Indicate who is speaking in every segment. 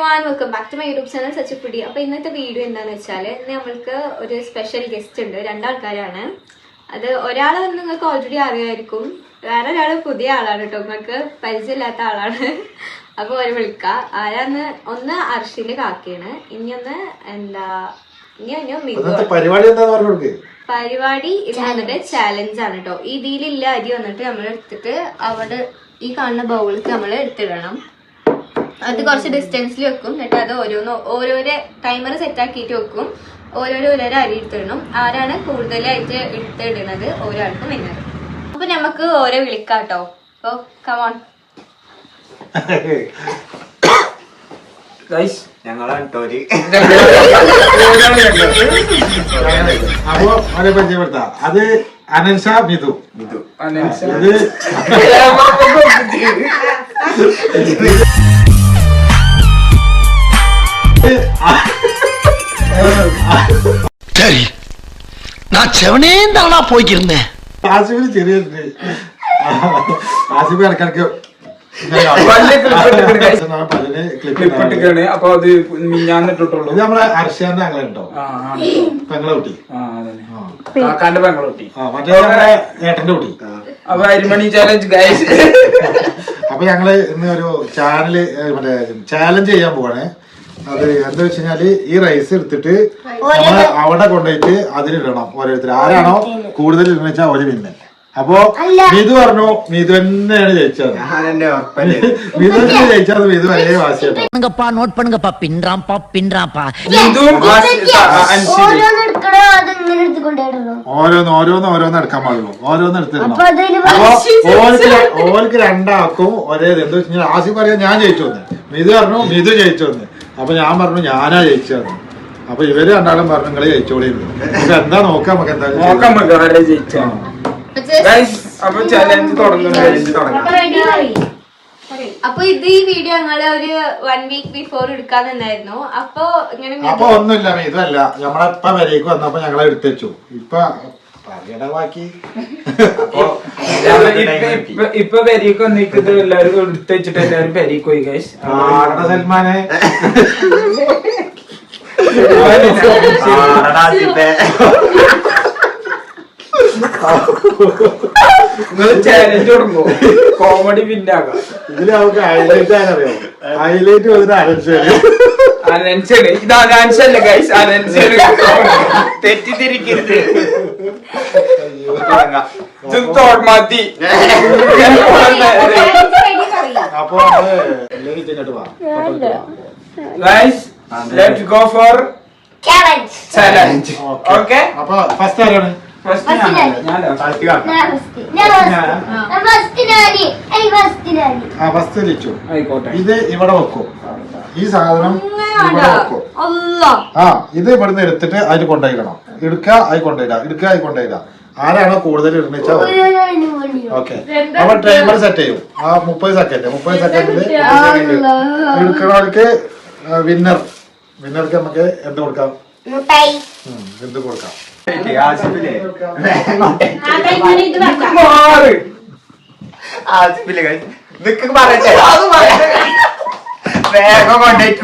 Speaker 1: എവരിവാൻ welcome back to my YouTube channel സച്ചിപ്പുടി അപ്പോൾ ഇന്നത്തെ വീഡിയോ എന്താണെന്ന് വെച്ചാല് ഇന്ന് നമ്മൾക്ക് ഒരു സ്പെഷ്യൽ ഗസ്റ്റ് ഉണ്ട് രണ്ടാൾക്കാരാണ് അത് ഒരാൾ നിങ്ങൾക്ക് ഓൾറെഡി അറിയായിരിക്കും വേറെ ഒരാള് പുതിയ ആളാണ് കേട്ടോ നിങ്ങൾക്ക് പരിചയമില്ലാത്ത ആളാണ് അപ്പോൾ ഒരു വിളിക്ക ആരാന്ന് ഒന്ന് അർഷിന്റെ കാക്കയാണ് ഒന്ന് എന്താ പരിപാടി പരിപാടി ഇത് വന്നിട്ട് ചാലഞ്ച് ആണ് കേട്ടോ ഈ ഇതിലില്ല അരി വന്നിട്ട് നമ്മൾ എടുത്തിട്ട് അവിടെ ഈ കാണുന്ന ബൗളിൽ നമ്മൾ എടുത്തിടണം അത് കുറച്ച് ഡിസ്റ്റൻസിൽ വെക്കും എന്നിട്ട് അത് ഓരോന്ന് ഓരോരോ ടൈമർ സെറ്റ് ആക്കിയിട്ട് വെക്കും ഓരോരോ ഓരോരോ അരി എടുത്തിടണം ആരാണ് കൂടുതലായിട്ട് എടുത്തിടുന്നത് ഒരാൾക്കും വിന്നത് അപ്പൊ നമുക്ക് ഓരോ വിളിക്കാട്ടോ അപ്പൊ കമോൺ
Speaker 2: ഞങ്ങളാണ് ടോരി
Speaker 3: അത് അനൻഷ മിതു
Speaker 2: മിതു
Speaker 4: അനൻഷ
Speaker 5: நான் செவனேந்தாளா போய்க்கிருந்தேன்
Speaker 3: ആസിഫിന് ചെറിയുണ്ട് ആസിഫ് അപ്പൊ ഇത് നമ്മളെ ആ ആ ഗൈസ് ഞങ്ങള് ഇന്ന് ഒരു ചാനല് മറ്റേ ചാലഞ്ച് ചെയ്യാൻ പോവാണേ അത് എന്താ വെച്ച് കഴിഞ്ഞാല് ഈ റൈസ് എടുത്തിട്ട് നമ്മള് അവിടെ കൊണ്ടുപോയിട്ട് അതിലിടണം ഓരോരുത്തർ ആരാണോ കൂടുതൽ ഇടുന്ന വെച്ചാൽ അവര് അപ്പോ മിതു പറഞ്ഞു മിതു തന്നെയാണ് ജയിച്ചത് മിതു തന്നെ ജയിച്ചത് മിതു വലിയ വാശിയാണ് ഓരോന്ന് ഓരോന്ന് ഓരോന്ന് എടുക്കാൻ പാടുള്ളൂ ഓരോന്ന് എടുത്തിടണം അപ്പൊ ഓർക്ക് രണ്ടാക്കും ഒരേ എന്താ വെച്ചാൽ ആസിഫ് പറയാ ഞാൻ ജയിച്ചു വന്ന് മിതു പറഞ്ഞു മിതു ജയിച്ചു വന്ന് അപ്പോൾ ഞാൻ പറഞ്ഞു ഞാനാ ജയിച്ചത് അപ്പോൾ ഇവര് രണ്ടാളും പറഞ്ഞു നിങ്ങളെ ജയിച്ചോളി എന്താ നോക്കാം നമുക്ക് എന്താ
Speaker 2: നോക്കാം നമുക്ക്
Speaker 1: അപ്പൊ ഇത് ഈ വീഡിയോ ഞങ്ങള് ഒരു വൺ വീക്ക് ബിഫോർ എടുക്കാൻ നിന്നായിരുന്നു അപ്പൊ
Speaker 3: ഇങ്ങനെ അപ്പൊ ഒന്നുമില്ല ഇതല്ല നമ്മളെപ്പ വരേക്ക് വന്നപ്പോ ഞങ്ങളെ എടുത്തു ഇപ്പൊ
Speaker 2: ബാക്കി ഇപ്പൊ പെരീക്ക് വന്നിട്ട് എല്ലാവരും എടുത്തു വെച്ചിട്ട് എല്ലാവരും പെരീക്ക് പോയി ഗൈസ് സൽമാനെ കോമഡി പിന്നാക്കാം
Speaker 3: ഇതിൽ നമുക്ക് ഹൈലൈറ്റ് ആണറിയാം ഹൈലൈറ്റ് വന്നിട്ട് അരച്ചു
Speaker 2: അനൻസാണ് ഇത് അനാൻസല്ല ഗൈസ് അനൻസാണ് തെറ്റിദ്ധരിക്കരുത് മതി let go for
Speaker 3: first first ഇത് ഇവിടെ വെക്കും ഈ സാധനം ആ ഇത് ഇവിടുന്ന് എടുത്തിട്ട് അതിൽ കൊണ്ടുപോയിടണം എടുക്കുക അതിൽ കൊണ്ടുപോയിടാം എടുക്കുക അതിൽ കൊണ്ടുപോയിടാം ആരാണോ കൂടുതൽ ഇടുന്നിച്ചാ ഓക്കെ അപ്പൊ ടൈമർ സെറ്റ് ചെയ്യും ആ മുപ്പത് സെക്കൻഡ് മുപ്പത് സെക്കൻഡില് എടുക്കണവർക്ക് വിന്നർ വിന്നർക്ക് നമുക്ക് എന്ത് കൊടുക്കാം എന്ത് കൊടുക്കാം
Speaker 2: ആസിഫിലെ നിക്ക് പറയട്ടെ അത് പറയട്ടെ വേഗം കൊണ്ടുപോയിട്ട്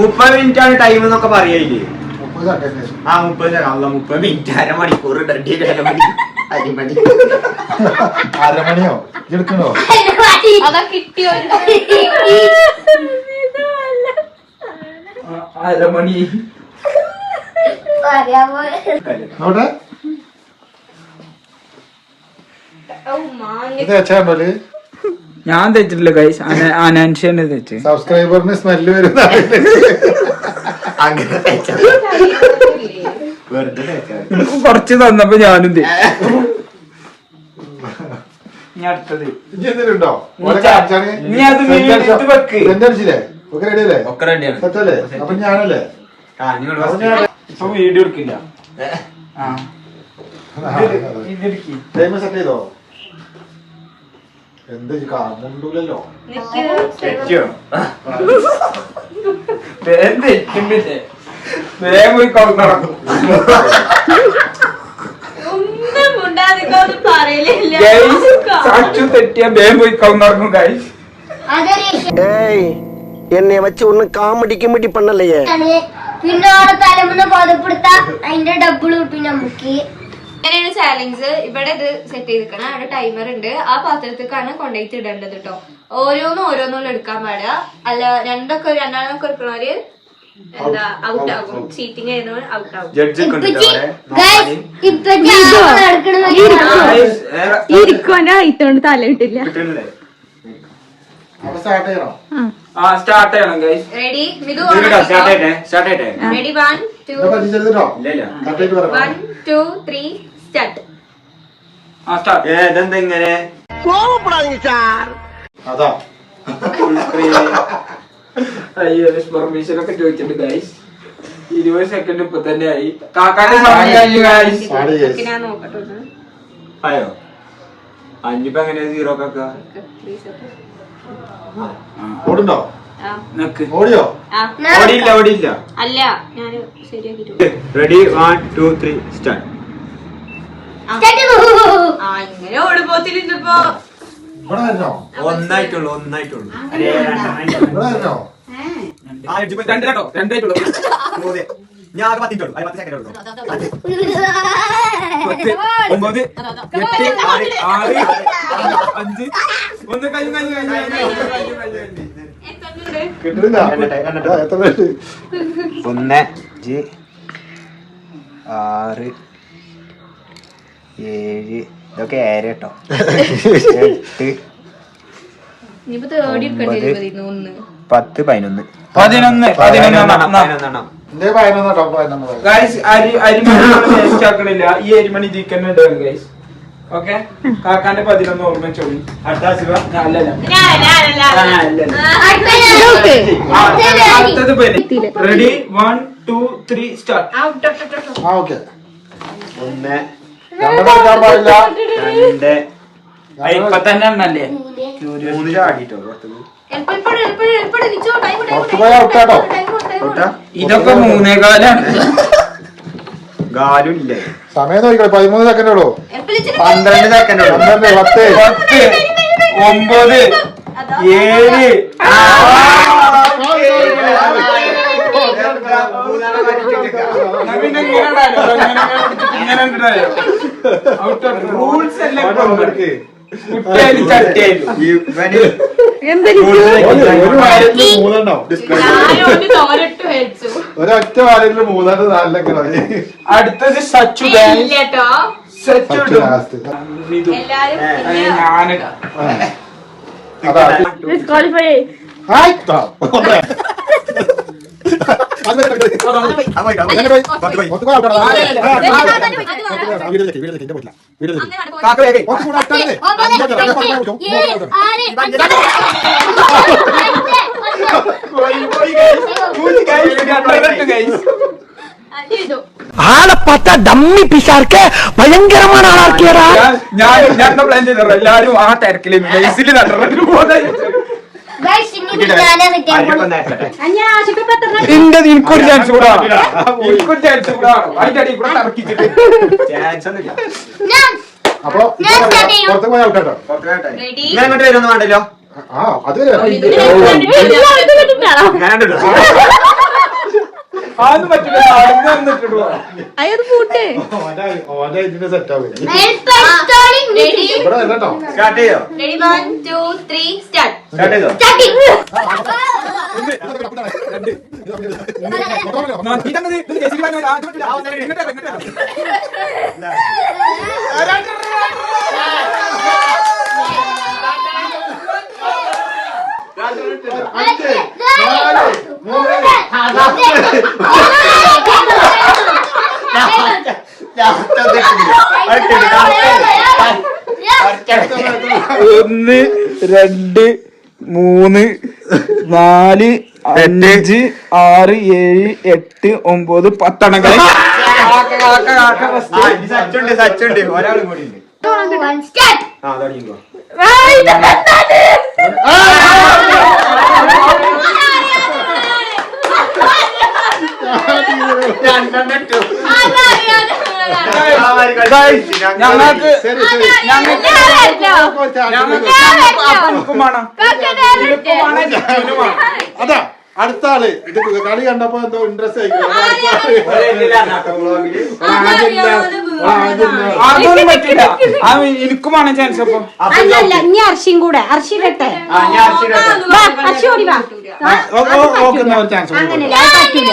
Speaker 2: മുപ്പത് മിനിറ്റ് ആണ് ടൈം എന്നൊക്കെ പറയല്ലേ ആ മുപ്പത് അല്ല മുപ്പത് മിനിറ്റ് അരമണിക്കൂർ ഡണ്ടി അരമണി അരമണി
Speaker 3: അരമണിയോ എടുക്കണോ
Speaker 1: അതാ കിട്ടിയോ അരമണി
Speaker 3: നോട്ടെ ഇത്
Speaker 2: ഞാൻ തെച്ചിട്ടില്ല കൈസ് അനാൻഷ്യന്റെ തെച്ച്
Speaker 3: സബ്സ്ക്രൈബറിന് സ്മെല്ല് വരുന്ന
Speaker 2: അങ്ങനെ കൊറച്ച് തന്നപ്പോ ഞാനും ഒക്കെ റെഡിയല്ലേ ഒക്കെ
Speaker 3: റെഡിയാണ് ഞാനല്ലേ
Speaker 2: ഇപ്പൊ വീഡിയോ എടുക്കില്ല
Speaker 3: ആ സെറ്റ് ചെയ്തോ എന്ത് മുണ്ടൂലല്ലോ
Speaker 1: പോയി
Speaker 5: എന്നെ വെച്ച് ഒന്ന് കാമടിക്കും കിമഡി പണ്ണല്ലേ
Speaker 6: പിന്നെ തലമുന പതപ്പെടുത്താ അതിന്റെ ഡബിൾ പിന്നെ നമുക്ക്
Speaker 1: അങ്ങനെയാണ് ചാലഞ്ച് ഇവിടെ ഇത് സെറ്റ് ചെയ്തിരിക്കണം അവിടെ ടൈമർ ഉണ്ട് ആ പാത്രത്തേക്കാണ് കൊണ്ടേറ്റ് ഇടേണ്ടത് കേട്ടോ ഓരോന്നും ഓരോന്നും എടുക്കാൻ പാടുക അല്ല രണ്ടൊക്കെ രണ്ടാളൊക്കെ എടുക്കണവര് എന്താ ആകും സ്റ്റാർട്ട് ചെയ്യണം റെഡി മിതു
Speaker 2: സ്റ്റാർട്ട് ചെയ്യട്ടെ സ്റ്റാർട്ട്
Speaker 1: റെഡി 1 2 2 3 സ്റ്റാർട്ട്
Speaker 3: അതാ
Speaker 2: പെർമിഷൻ സെക്കൻഡ് ഇപ്പൊ തന്നെ ആയി സീറോ കാക്ക ഓടിയോ ഓടിയില്ല ഓടിയില്ല ready one two three start
Speaker 6: ഇങ്ങനെ
Speaker 1: ഓടിപ്പോത്തിരുന്നപ്പോ
Speaker 2: ഒന്നായിട്ടുള്ളൂ ഒന്നായിട്ടുള്ളൂ രണ്ടായിട്ടുള്ളൂ ഞാൻ ആകെ പത്തിട്ടുള്ളൂ പത്ത് സെക്കൻഡ് ഒമ്പത് എട്ട് ആറ് ആറ് അഞ്ച് ഒന്ന് കഴിഞ്ഞു കഴിഞ്ഞു കഴിഞ്ഞു ഒന്ന് ആറ് ഏഴ് ഇതൊക്കെ ഏഴ് കേട്ടോ
Speaker 1: എട്ട്
Speaker 2: പത്ത് പതിനൊന്ന് പതിനൊന്ന് ഈ പതിനൊന്ന് ഓർമ്മ ശിവ റെഡി സ്റ്റാർട്ട് ഒന്ന് ഇതൊക്കെ മൂന്നേകാലാണ് ഗാലും ഇല്ലേ
Speaker 3: സമയം നോക്കിക്കോ പതിമൂന്ന് സെക്കൻഡ് ഉള്ളൂ പന്ത്രണ്ട് സെക്കൻഡ് പന്ത്രണ്ട് പത്ത്
Speaker 2: പത്ത് ഒമ്പത് ഏഴ് ആ. റൂൾസ്
Speaker 3: ഒരൊറ്റ വാരത്തില് മൂന്നെണ്ണം നാലിലൊക്കെ
Speaker 2: അടുത്തത് സച്ചു സച്ചു ഞാനിടാം ആളെ
Speaker 5: പത്ത ഡമ്മി പിശാർക്ക് ഭയങ്കരമാണ് ആളാക്കിയടാ
Speaker 2: ഞാൻ ഞാൻ പ്ലാൻ ചെയ്തോ എല്ലാരും ആ തിരക്കിലും ബേസിൽ നടന്നു പോകുന്നത്
Speaker 6: എന്റെ
Speaker 2: എനിക്കൊരു ചാൻസ് കൂടാ എനിക്കൊരു ചാൻസ് കൂടാ അതിന്റെ അടി കൂടെ തർക്കിച്ചിട്ട്
Speaker 6: ചാൻസ് ഒന്നുമില്ല അപ്പൊ
Speaker 3: പുറത്ത് പോയ ആൾക്കാട്ടോ
Speaker 2: ഞാൻ അങ്ങോട്ട് വരുമെന്ന് വേണ്ടല്ലോ ആ അത് അതൊന്നും പറ്റില്ല അടഞ്ഞു വന്നിട്ടുള്ളൂ
Speaker 1: അയ്യത് പൂട്ടേ
Speaker 3: ഓന്റെ ഇതിന്റെ സെറ്റ്
Speaker 6: ആവില്ല
Speaker 1: ഇവിടെ
Speaker 3: കേട്ടോ
Speaker 2: സ്റ്റാർട്ട് ചെയ്യോ സ്റ്റാർട്ട് ചെയ്തോ അഞ്ച് നാല് മൂന്ന് ഒന്ന് രണ്ട് മൂന്ന് നാല് അഞ്ച് ആറ് ഏഴ് എട്ട് ഒമ്പത് പത്തെണ്ണം സച്ചുണ്ട് സച്ചുണ്ട് ഒരാളും കൂടി ഉണ്ട് ഞങ്ങൾക്ക്
Speaker 3: അതാ അടുത്ത ആള് എടുക്കുക കളി കണ്ടപ്പോ എന്തോ ഇൻട്രസ്റ്റ്
Speaker 2: അതൊന്നും പറ്റില്ല എനിക്കും ആണ് ചാൻസ് അപ്പൊ
Speaker 1: അല്ലല്ല നീ അർഷിയും കൂടെ അർഷി കെട്ടെ അർഷി ഓടി വാ
Speaker 2: ഓക്കെ ചാൻസ്
Speaker 1: അങ്ങനെയല്ല പറ്റില്ല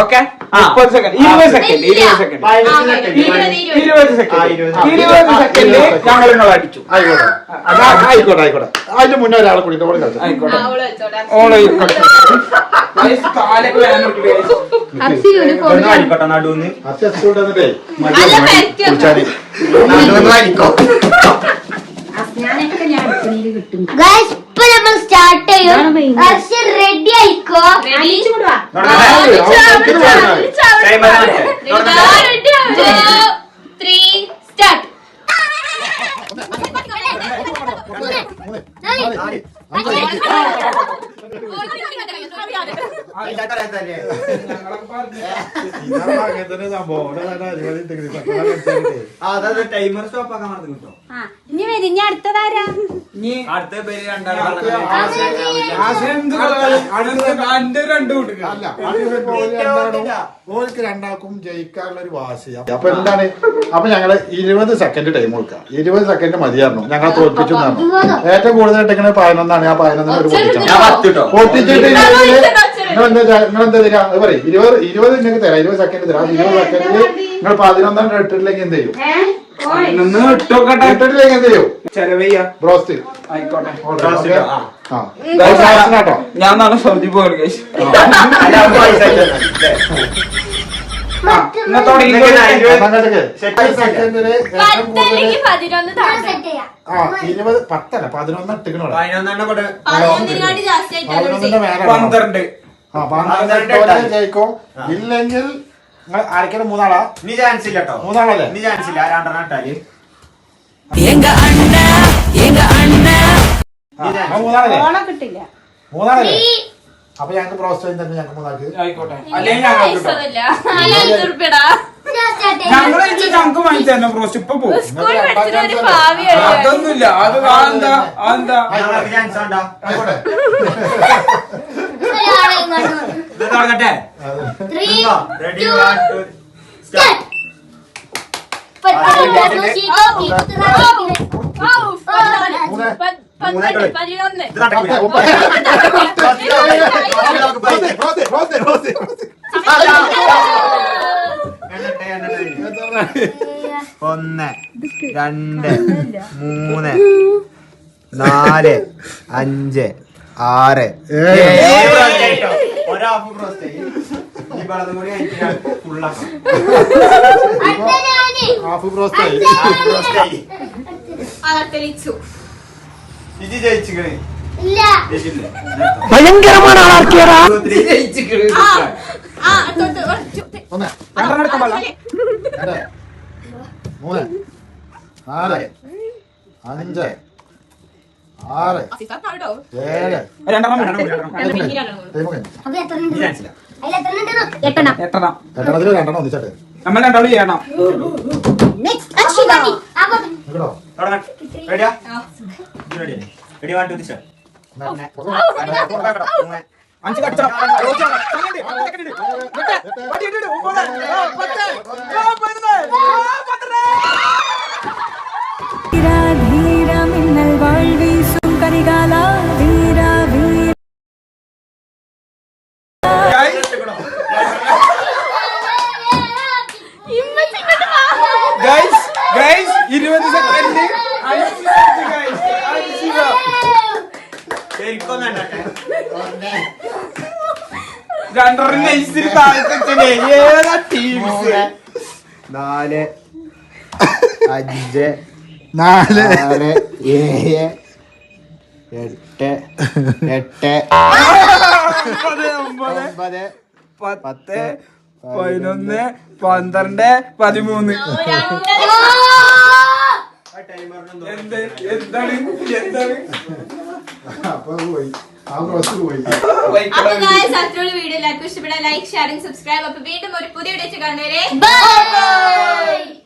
Speaker 2: ഓക്കെ മുപ്പത് സെക്കൻഡ് ഇരുപത് സെക്കൻഡ് ഇരുപത് സെക്കൻഡ് ഇരുപത് സെക്കൻഡ് ഇരുപത് സെക്കൻഡ് ഞങ്ങൾ നിങ്ങൾ അടിച്ചു ആയിക്കോട്ടെ ആയിക്കോട്ടെ അതിന്റെ മുന്നേ ഒരാളെ കൂടി ഓളെ കളിച്ചു ആയിക്കോട്ടെ ഓളെ ആയിക്കോട്ടെ നടുന്ന് നടുവെന്നായിരിക്കും
Speaker 6: കിട്ടും ഇപ്പൊ നമ്മൾ സ്റ്റാർട്ട് ചെയ്യും പക്ഷെ റെഡി ആയിക്കോ
Speaker 1: ത്രീ സ്റ്റാർട്ട്
Speaker 2: ടൈമർ സ്റ്റോപ്പ് ആക്കാൻ മറന്നു കിട്ടോ
Speaker 1: ഇനി വരും ഇനി അടുത്തതാരാ
Speaker 2: ഇനി അടുത്ത പേര്
Speaker 3: ഓൾക്ക് രണ്ടാക്കും ജയിക്കാനുള്ള ഒരു വാശിയ അപ്പൊ എന്താണ് അപ്പൊ ഞങ്ങള് ഇരുപത് സെക്കൻഡ് ടൈം കൊടുക്കാം ഇരുപത് സെക്കൻഡ് മതിയായിരുന്നു ഞങ്ങളെ തോൽപ്പിച്ചു ഏറ്റവും കൂടുതൽ കേട്ടിങ്ങനെ പതിനൊന്നാണ് ആ പതിനൊന്നിന്
Speaker 2: ഒരു
Speaker 3: പൊട്ടിച്ചിട്ട് നിങ്ങളെന്താ തരാ അത് ഇരുപത് ഇരുപത് നിങ്ങൾക്ക് തരാം ഇരുപത് സെക്കൻഡ് തരാം ഇരുപത് സെക്കൻഡിൽ നിങ്ങൾ പതിനൊന്നാം ഇട്ടിട്ടില്ലെങ്കിൽ എന്ത് ചെയ്യും
Speaker 2: ചെയ്യും ആ ഞാൻ നാളെ സൗദി പോകണം
Speaker 3: ഇരുപത് പത്തല്ല പതിനൊന്ന് ഇട്ടിക്കണോ
Speaker 1: പതിനൊന്നിന്റെ മേലെ
Speaker 2: പന്ത്രണ്ട്
Speaker 3: ആ പന്ത്രണ്ട് ജയിക്കും ഇല്ലെങ്കിൽ നിങ്ങൾ ആരൊക്കെ മൂന്നാളാ
Speaker 2: നീ ചാൻസ് ഇല്ല കേട്ടോ മൂന്നാളല്ലേ നീ ചാൻസ് ഇല്ല രണ്ടെണ്ണം ഇട്ടാല്
Speaker 3: മൂന്നാളല്ലേ മൂന്നാളല്ലേ അപ്പൊ ഞങ്ങൾക്ക് ചെയ്യാൻ തന്നെ ഞങ്ങൾക്ക് ഉണ്ടാക്കിയത് ആയിക്കോട്ടെ ഞങ്ങൾക്ക് ഞങ്ങള് വാങ്ങി തരണം ബ്രോസ്റ്റ് ഇപ്പൊ പോകും അതൊന്നുമില്ല അത് അതെന്താ അതെന്താ
Speaker 2: ഞങ്ങൾക്ക് ചാൻസ് വേണ്ട ആയിക്കോട്ടെ ഇത് തുടങ്ങട്ടെ
Speaker 1: റെഡി വൺ ടു സ്റ്റാർട്ട് മൂന്ന്
Speaker 2: ഒന്ന് രണ്ട് മൂന്ന് നാല് അഞ്ച് ആറ് ഹാഫ് ബ്രോസ്റ്റായി ഹാഫ് ബ്രോസ്റ്റായി
Speaker 5: ഭയങ്കരമാണ് ആർക്കിയടാ
Speaker 2: മൂന്ന് നാല് അഞ്ച് ആറ് ഏഴ് രണ്ടെണ്ണം നമ്മൾ രണ്ടാളും ചെയ്യണം റെഡിയാ ready ready one two three start അഞ്ച് കടിച്ചോ ധീര മിന്നൽ വാഴ്വീ നാല് അഞ്ച് നാല് ആറ് ഏഴ് എട്ട് എട്ട് ഒമ്പത് പത്ത് പതിനൊന്ന് പന്ത്രണ്ട് പതിമൂന്ന് അപ്പൊ വീഡിയോ
Speaker 1: ലൈക്ക് ഇഷ്ടപ്പെടാൻ ലൈക്ക് ഷെയറിംഗ് സബ്സ്ക്രൈബ് അപ്പൊ വീണ്ടും ഒരു പുതിയ വീഡിയോ കാണുന്നവരെ